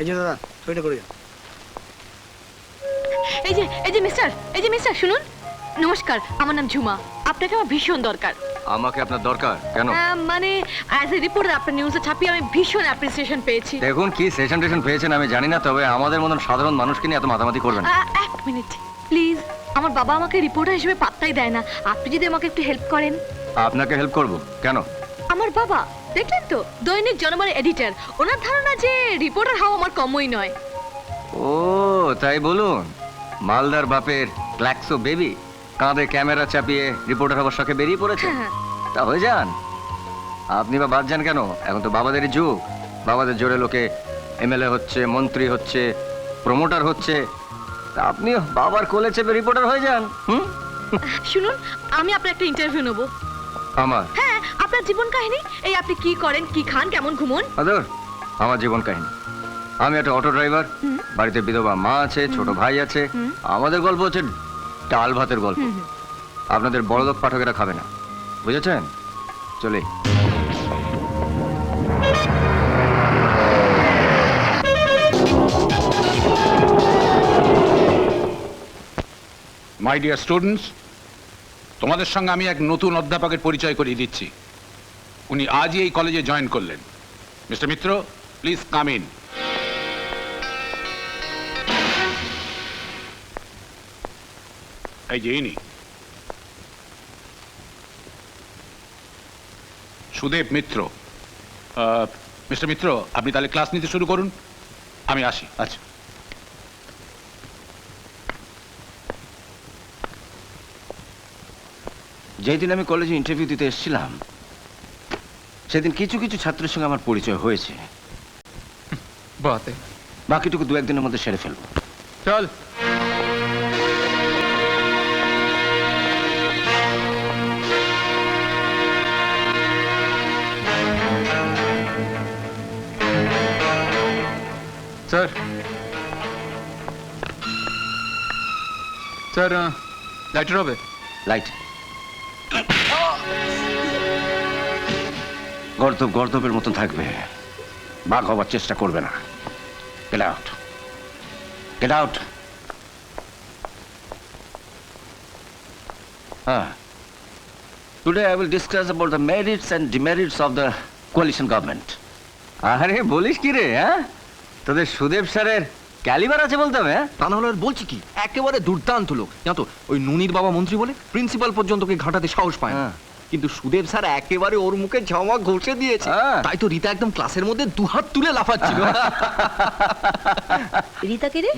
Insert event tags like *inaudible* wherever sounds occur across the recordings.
এই যে দাদা সইটা করে যান এই যে এই যে মিস্টার এই যে মিস্টার শুনুন। নমস্কার আমার নাম ঝুমা। আপনাকে আমার ভীষণ দরকার। আমাকে আপনার দরকার? কেন? মানে অ্যাজ এ রিপোর্টার আপনার নিউজে ছাপিয়ে আমি ভীষণ অ্যাপ্রিসিয়েশন পেয়েছি। দেখুন কি সেশন টেশন পেয়েছেন আমি জানি না তবে আমাদের মতন সাধারণ মানুষকে নিয়ে এত মাতামাতি করবেন না। এক মিনিট প্লিজ আমার বাবা আমাকে রিপোর্টার হিসেবে পাত্তাই দেয় না। আপনি যদি আমাকে একটু হেল্প করেন। আপনাকে হেল্প করব কেন? আমার বাবা দেখলেন তো? দৈনিক জনমর এডিটর ওনার ধারণা যে রিপোর্টার হওয়া আমার কমই নয়। ও তাই বলুন। মালদার বাপের ক্ল্যাক্সো বেবি কাঁধে ক্যামেরা চাপিয়ে রিপোর্টার হওয়ার শখে বেরিয়ে পড়েছে। হ্যাঁ। তা হয়ে যান। আপনি বা বাদ যান কেন? এখন তো বাবাদেরই যুগ। বাবাদের জোরে লোকে এমএলএ হচ্ছে মন্ত্রী হচ্ছে প্রমোটার হচ্ছে। তা আপনিও বাবার কোলে চেপে রিপোর্টার হয়ে যান হুম? শুনুন আমি আপনার একটা ইন্টারভিউ নেব। আমার? হ্যাঁ আপনার জীবন কাহিনী? এই আপনি কি করেন কি খান কেমন ঘুমন? আদর আমার জীবন কাহিনী। আমি একটা অটো ড্রাইভার বাড়িতে বিধবা মা আছে ছোট ভাই আছে। আমাদের গল্প হচ্ছে ডাল ভাতের গল্প। আপনাদের বড়লোক পাঠকেরা খাবে না। বুঝেছেন? চলে। মাই ডিয়ার স্টুডেন্টস তোমাদের সঙ্গে আমি এক নতুন অধ্যাপকের পরিচয় করিয়ে দিচ্ছি। উনি আজই এই কলেজে জয়েন করলেন। Mister Mitra, please come in. এই যে ইনি। সুদেব মিত্র। মিস্টার মিত্র, আপনি তাহলে ক্লাস নিতে শুরু করুন। আমি আসি। আচ্ছা। যেই দিন আমি কলেজে ইন্টারভিউ দিতে এসেছিলাম সেদিন কিছু কিছু ছাত্রের সঙ্গে আমার পরিচয় হয়েছে। বাকিটুকু দু একদিনের মধ্যে সেরে ফেলব। চল। স্যার। স্যার লাইটার হবে? লাইট গর্দব গর্দবের মতন থাকবে। বাঘ হবার চেষ্টা করবে না। গেট আউট গেট আউট হ্যাঁ। Today I will discuss about the merits and demerits of the coalition government আরে বলিস কি রে হ্যাঁ? তোদের সুদেব স্যারের ক্যালিবার আছে বলতে হবে হ্যাঁ? তা না হলে আর বলছি কি? একেবারে দুর্দান্ত লোক। জানো তো ওই নুনির বাবা মন্ত্রী বলে প্রিন্সিপাল পর্যন্ত কে ঘাটাতে সাহস পায় না। হ্যাঁ। কিন্তু সুদেব স্যার একেবারে ওর মুখে ঝামা ঘষে দিয়েছে। হ্যাঁ। তাই তো রীতা একদম ক্লাসের মধ্যে দুহাত তুলে লাফাচ্ছিল। *laughs* রীতাকে রে?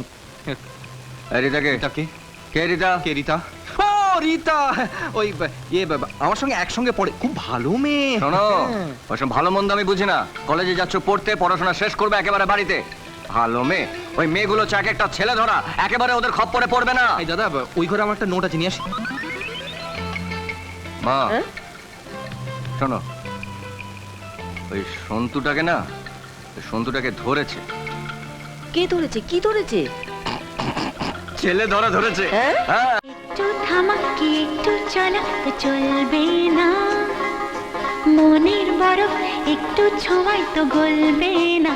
এই রিতাকে এটাকে কে? রিতা? কে রীতা? ও রীতা! ওই ব- ইয়ে আমার সঙ্গে একসঙ্গে পড়ে। খুব ভালো মেয়ে। শোনো হ্যাঁ। ওসব ভালো মন্দ আমি বুঝি না। কলেজে যাচ্ছ পড়তে পড়াশোনা শেষ করবে একেবারে বাড়িতে। ভালো মেয়ে। ওই মেয়েগুলো চাকে একটা ছেলে ধরা। একেবারে ওদের খপ্পরে পড়বে না। দাদা ওই ঘরে আমার একটা নোট আছে নিয়ে আসি। মা শোনো ওই সন্তুটাকে না ওই সন্তুটাকে ধরেছে। কে ধরেছে? কি ধরেছে? ছেলে ধরা ধরেছে। হ্যাঁ? একটু থামাকে একটু চলা তো চলবে না। মনের বরফ একটু ছোঁয়ায় তো গলবে না।